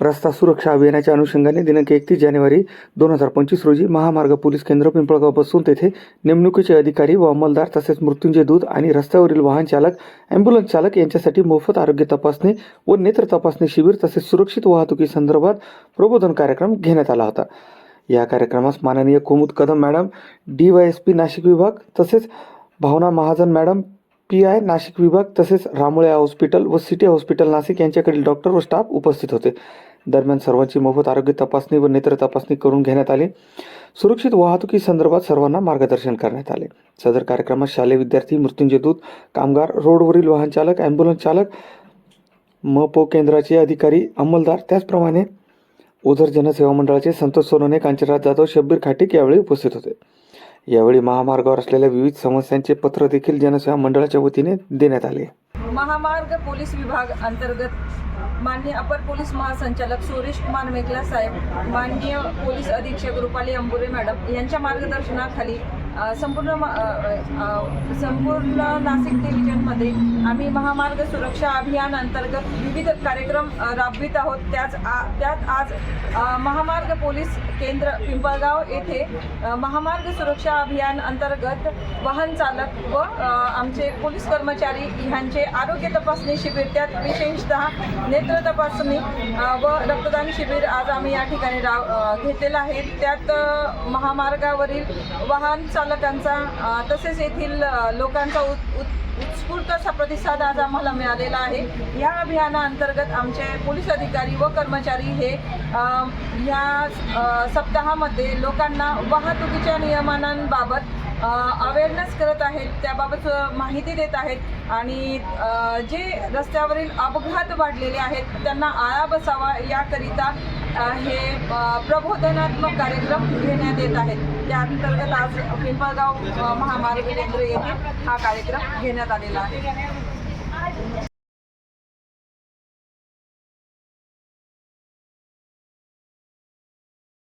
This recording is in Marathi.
रस्ता सुरक्षा अभियानाच्या अनुषंगाने दिनांक एकतीस जानेवारी दोन हजार पंचवीस रोजी महामार्ग पोलीस केंद्र पिंपळगाव बसून तेथे नेमणुकीचे अधिकारी व अंमलदार तसेच मृत्यूंजय दूध आणि रस्त्यावरील वाहन चालक अँब्युलन्स चालक यांच्यासाठी मोफत आरोग्य तपासणी व नेत्र तपासणी शिबिर तसेच सुरक्षित वाहतुकी संदर्भात प्रबोधन कार्यक्रम घेण्यात आला होता. या कार्यक्रमास माननीय Kumud Kadam madam D Y S P Nashik विभाग तसेच Bhavana Mahajan madam P I Nashik विभाग तसेच रामोळ्या हॉस्पिटल व सिटी हॉस्पिटल नाशिक यांच्याकडील डॉक्टर व स्टाफ उपस्थित होते. दरम्यान सर्वांची मोफत आरोग्य तपासणी व नेत्र तपासणी करून घेण्यात आली. सुरक्षित वाहतुकी संदर्भात सर्वांना मार्गदर्शन करण्यात आले. सदर कार्यक्रमात शालेय विद्यार्थी मृत्युंजय दूत कामगार रोडवरील वाहन चालक ॲम्ब्युलन्स चालक मपो केंद्राचे अधिकारी अंमलदार त्याचप्रमाणे ओझर जनसेवा मंडळाचे संतोष सोनोने कांचनराज जाधव शब्बीर खाटिक यावेळी उपस्थित होते. यावेळी महामार्गावर असलेल्या विविध समस्यांचे पत्र देखील जनसेवा मंडळाच्या वतीने देण्यात आले. महामार्ग पोलीस विभाग अंतर्गत मान्य अपर पोलीस महासंचालक सुरेश कुमार मेघला साहेब माननीय पोलीस अधीक्षक रुपाली अंबुरे मॅडम यांच्या मार्गदर्शनाखाली संपूर्ण संपूर्ण नाशिक डिव्हिजनमध्ये आम्ही महामार्ग सुरक्षा अभियान अंतर्गत विविध कार्यक्रम राबवित आहोत. त्याच आ- त्यात आज महामार्ग पोलीस केंद्र पिंपळगाव येथे महामार्ग सुरक्षा अभियान अंतर्गत वाहन चालक व आमचे पोलीस कर्मचारी ह्यांचे आरोग्य तपासणी शिबिर त्यात विशेषतः नेत्र तपासणी व रक्तदान शिबिर आज आम्ही या ठिकाणी राव घेतलेलं आहे. त्यात महामार्गावरील वाहन चालकांचा त्यांचा. तसेच येथील लोकांचा उत्स्फूर्त असा प्रतिसाद आज आम्हाला मिळालेला आहे. या अभियानाअंतर्गत आमचे पोलीस अधिकारी व कर्मचारी हे या सप्ताहामध्ये लोकांना वाहतुकीच्या नियमांबाबत अवेअरनेस करत आहेत. त्याबाबत माहिती देत आहेत. आणि जे रस्त्यावरील अपघात वाढलेले आहेत त्यांना आळा बसावा याकरिता हे प्रबोधनात्मक कार्यक्रम घेण्यात येत आहेत. त्या अंतर्गत आज पिंपळगाव महामार्ग केंद्र येथे हा कार्यक्रम घेण्यात आलेला आहे.